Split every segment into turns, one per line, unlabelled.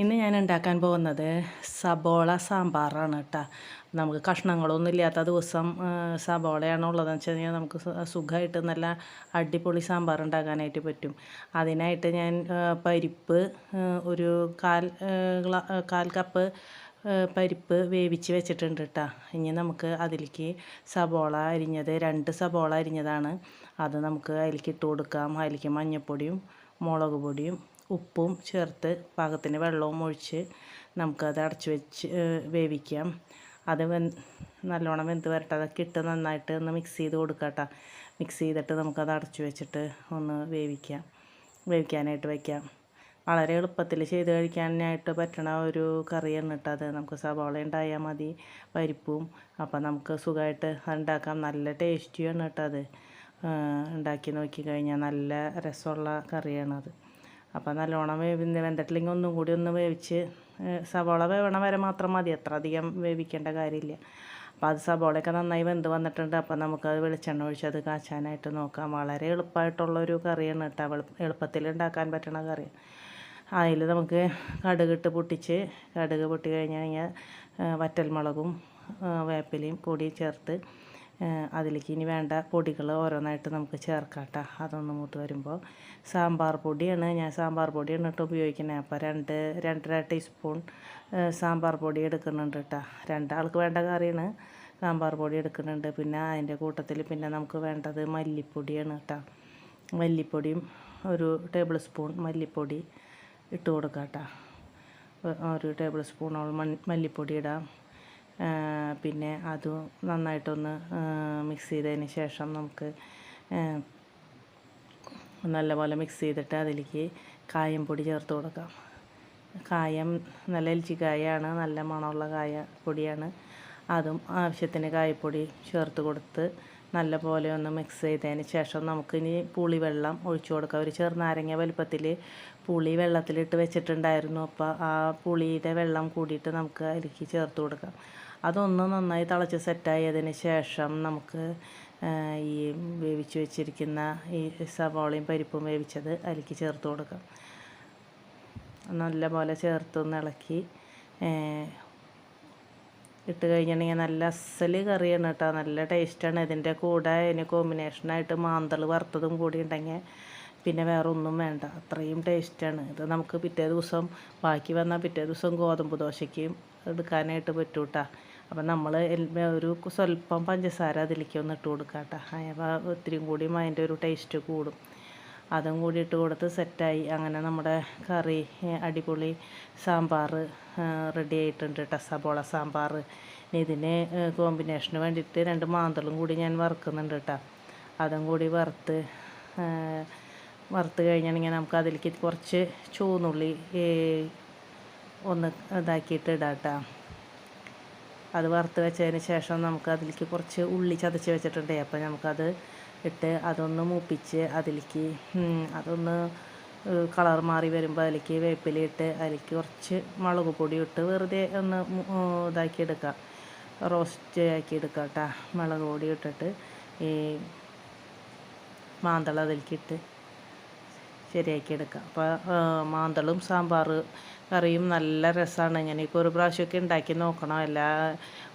ഇന്ന് ഞാൻ ഉണ്ടാക്കാൻ പോകുന്നത് സബോള സാമ്പാറാണ് കേട്ടോ. നമുക്ക് കഷ്ണങ്ങളൊന്നും ഇല്ലാത്ത ദിവസം സബോളയാണോ ഉള്ളതെന്ന് വെച്ച് കഴിഞ്ഞാൽ നമുക്ക് സുഖമായിട്ട് നല്ല അടിപൊളി സാമ്പാർ ഉണ്ടാക്കാനായിട്ട് പറ്റും. അതിനായിട്ട് ഞാൻ പരിപ്പ് ഒരു കാൽ കാൽ കപ്പ് പരിപ്പ് വേവിച്ച് വെച്ചിട്ടുണ്ട് കേട്ടോ. ഇനി നമുക്ക് അതിലേക്ക് സബോള അരിഞ്ഞത് രണ്ട് സബോള അരിഞ്ഞതാണ്. അത് നമുക്ക് അതിലേക്ക് ഇട്ട് കൊടുക്കാം. അതിലേക്ക് മഞ്ഞൾപ്പൊടിയും മുളക് പൊടിയും ഉപ്പും ചേർത്ത് പാകത്തിന് വെള്ളവും ഒഴിച്ച് നമുക്കത് അടച്ചു വെച്ച് വേവിക്കാം. അത് വെ നല്ലോണം വെന്ത് വരട്ടെ. അതൊക്കെ ഇട്ട് നന്നായിട്ട് ഒന്ന് മിക്സ് ചെയ്ത് കൊടുക്കട്ടോ. മിക്സ് ചെയ്തിട്ട് നമുക്കത് അടച്ചു വെച്ചിട്ട് ഒന്ന് വേവിക്കാം. വേവിക്കാനായിട്ട് വയ്ക്കാം വളരെ എളുപ്പത്തിൽ ചെയ്ത് കഴിക്കാനായിട്ട് പറ്റണ ഒരു കറിയാണ് കേട്ടോ അത്. നമുക്ക് സവാള ഉണ്ടായാൽ മതി പരിപ്പും. അപ്പം നമുക്ക് സുഖമായിട്ട് ഉണ്ടാക്കാം. നല്ല ടേസ്റ്റിയാണ് കേട്ടോ അത്. ഉണ്ടാക്കി നോക്കി കഴിഞ്ഞാൽ നല്ല രസമുള്ള കറിയാണത്. അപ്പോൾ നല്ലോണം വേവിന്ന് വെന്തട്ടില്ലെങ്കിൽ ഒന്നും കൂടി ഒന്ന് വേവിച്ച് സവോള വേവണ വരെ മാത്രം മതി. അത്ര അധികം വേവിക്കേണ്ട കാര്യമില്ല. അപ്പോൾ അത് സവോളയൊക്കെ നന്നായി വെന്ത് വന്നിട്ടുണ്ട്. അപ്പോൾ നമുക്കത് വെളിച്ചെണ്ണ ഒഴിച്ച് അത് കാച്ചാനായിട്ട് നോക്കാം. വളരെ എളുപ്പമായിട്ടുള്ളൊരു കറിയാണ് കേട്ടോ എളുപ്പ- എളുപ്പത്തിൽ ഉണ്ടാക്കാൻ പറ്റണ കറി. അതിൽ നമുക്ക് കടുകിട്ട് പൊട്ടിച്ച് കടുക് പൊട്ടി കഴിഞ്ഞ് കഴിഞ്ഞാൽ വറ്റൽമുളകും വേപ്പിലയും കൂടി ചേർത്ത് അതിലേക്ക് ഇനി വേണ്ട പൊടികൾ ഓരോന്നായിട്ട് നമുക്ക് ചേർക്കാം കേട്ടോ അതൊന്ന് മൂത്ത് വരുമ്പോൾ സാമ്പാർ പൊടിയാണ് ഞാൻ സാമ്പാർ പൊടിയാണ് കേട്ടോ ഉപയോഗിക്കുന്നത്. അപ്പോൾ രണ്ട് രണ്ടര ടീസ്പൂൺ സാമ്പാർ പൊടി എടുക്കുന്നുണ്ട് കേട്ടോ. രണ്ടാൾക്ക് വേണ്ട കറിയാണ് സാമ്പാർ പൊടി എടുക്കുന്നുണ്ട്. പിന്നെ അതിന്റെ കൂട്ടത്തിൽ പിന്നെ നമുക്ക് വേണ്ടത് മല്ലിപ്പൊടിയാണ് കേട്ടോ. മല്ലിപ്പൊടിയും ഒരു ടേബിൾ സ്പൂൺ മല്ലിപ്പൊടി ഇട്ട് കൊടുക്കാം കേട്ടോ ഒരു ടേബിൾ സ്പൂണോളം മല്ലിപ്പൊടി ഇടാം. പിന്നെ അതും നന്നായിട്ടൊന്ന് മിക്സ് ചെയ്തതിന് ശേഷം നമുക്ക് നല്ലപോലെ മിക്സ് ചെയ്തിട്ട് അതിലേക്ക് കായം പൊടി ചേർത്ത് കൊടുക്കാം. കായം നല്ല എൽച്ചിക്കായാണ് നല്ല മണമുള്ള കായ പൊടിയാണ്. അതും ആവശ്യത്തിന് കായപ്പൊടി ചേർത്ത് കൊടുത്ത് നല്ല പോലെ ഒന്ന് മിക്സ് ചെയ്തതിന് ശേഷം നമുക്കിനി പുളിവെള്ളം ഒഴിച്ചു കൊടുക്കാം. ഒരു ചെറുനാരങ്ങ വലുപ്പത്തിൽ പുളി വെള്ളത്തിലിട്ട് വെച്ചിട്ടുണ്ടായിരുന്നു. അപ്പോൾ ആ പുളിയുടെ വെള്ളം കൂടിയിട്ട് നമുക്ക് അതിലേക്ക് ചേർത്ത് കൊടുക്കാം. അതൊന്ന് നന്നായി തിളച്ച് സെറ്റായതിന് ശേഷം നമുക്ക് ഈ വേവിച്ച് വെച്ചിരിക്കുന്ന ഈ സവാളയും പരിപ്പും വേവിച്ചത് അതിലേക്ക് ചേർത്ത് കൊടുക്കാം. നല്ലപോലെ ചേർത്തൊന്ന് ഇളക്കി ഇട്ട് കഴിഞ്ഞിട്ടുണ്ടെങ്കിൽ നല്ല അസൽ കറിയാണ് കേട്ടോ. നല്ല ടേസ്റ്റാണ്. ഇതിന്റെ കൂടെ ഇതിന് കോമ്പിനേഷനായിട്ട് മാന്തൾ വറുത്തതും കൂടി ഉണ്ടെങ്കിൽ പിന്നെ വേറെ ഒന്നും വേണ്ട. അത്രയും ടേസ്റ്റാണ്. ഇത് നമുക്ക് പിറ്റേ ദിവസം ബാക്കി വന്നാൽ പിറ്റേ ദിവസം ഗോതമ്പ് ദോശയ്ക്കും എടുക്കാനായിട്ട് പറ്റും കേട്ടോ അപ്പം നമ്മൾ ഒരു സ്വല്പം പഞ്ചസാര അതിലേക്ക് ഒന്ന് ഇട്ട് കൊടുക്കാം കേട്ടോ അപ്പോൾ ഒത്തിരിയും കൂടിയും അതിന്റെ ഒരു ടേസ്റ്റ് കൂടും. അതും കൂടി ഇട്ട് കൊടുത്ത് സെറ്റായി. അങ്ങനെ നമ്മുടെ കറി അടിപൊളി സാമ്പാർ റെഡി ആയിട്ടുണ്ട് കേട്ടോ സബോള സാമ്പാർ ഇതിന് കോമ്പിനേഷന് വേണ്ടിയിട്ട് രണ്ട് മാന്തളും കൂടി ഞാൻ വറുക്കുന്നുണ്ട് കേട്ടോ അതും കൂടി വറുത്ത് വറുത്ത് കഴിഞ്ഞാണെങ്കിൽ നമുക്ക് അതിലേക്ക് കുറച്ച് ചൂന്നുള്ളി ഒന്ന് ഇതാക്കിയിട്ട് ഇടാം കേട്ടോ അത് വറുത്ത് വെച്ചതിന് ശേഷം നമുക്ക് അതിലേക്ക് കുറച്ച് ഉള്ളി ചതച്ച് വെച്ചിട്ടുണ്ട്. അപ്പോൾ നമുക്കത് ഇട്ട് അതൊന്ന് മൂപ്പിച്ച് അതിലേക്ക് അതൊന്ന് കളർ മാറി വരുമ്പോൾ അതിലേക്ക് വേപ്പിലിട്ട് അതിലേക്ക് കുറച്ച് മുളക് പൊടി ഇട്ട് വെറുതെ ഒന്ന് ഇതാക്കി എടുക്കാം. റോസ്റ്റ് ആക്കി എടുക്കാം കേട്ടോ. മുളക് പൊടി ഇട്ടിട്ട് ഈ മാന്തള അതിലേക്ക് ഇട്ട് ശരിയാക്കി എടുക്കാം അപ്പോൾ മാന്തളും സാമ്പാർ കറിയും നല്ല രസമാണ്. ഇങ്ങനെയൊക്കെ ഒരു പ്രാവശ്യമൊക്കെ ഉണ്ടാക്കി നോക്കണം. എല്ലാ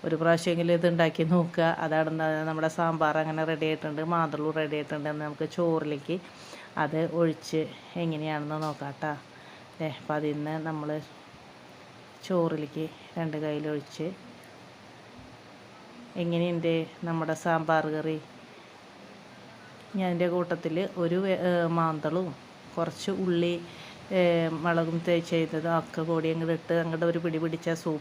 ഒരു പ്രാവശ്യമെങ്കിലും ഇത് ഉണ്ടാക്കി നോക്കുക. അതാണ് നമ്മുടെ സാമ്പാർ അങ്ങനെ റെഡി ആയിട്ടുണ്ട്. മാന്തളും റെഡി ആയിട്ടുണ്ട് നമുക്ക് ചോറിലേക്ക് അത് ഒഴിച്ച് എങ്ങനെയാണെന്ന് നോക്കാം കേട്ടോ. ഏ അപ്പം അതിൽ നിന്ന് നമ്മൾ ചോറിലേക്ക് രണ്ട് കയ്യിലൊഴിച്ച് എങ്ങനെയുണ്ട് നമ്മുടെ സാമ്പാർ കറി? ഞാൻ എന്റെ കൂട്ടത്തിൽ ഒരു മാന്തളും കുറച്ച് ഉള്ളി മുളകും തേച്ച് ചെയ്തത് ഒക്കെ കൂടി അങ്ങോട്ട് ഇട്ട് അങ്ങോട്ട് ഒരു പിടി പിടിച്ച സൂപ്പ്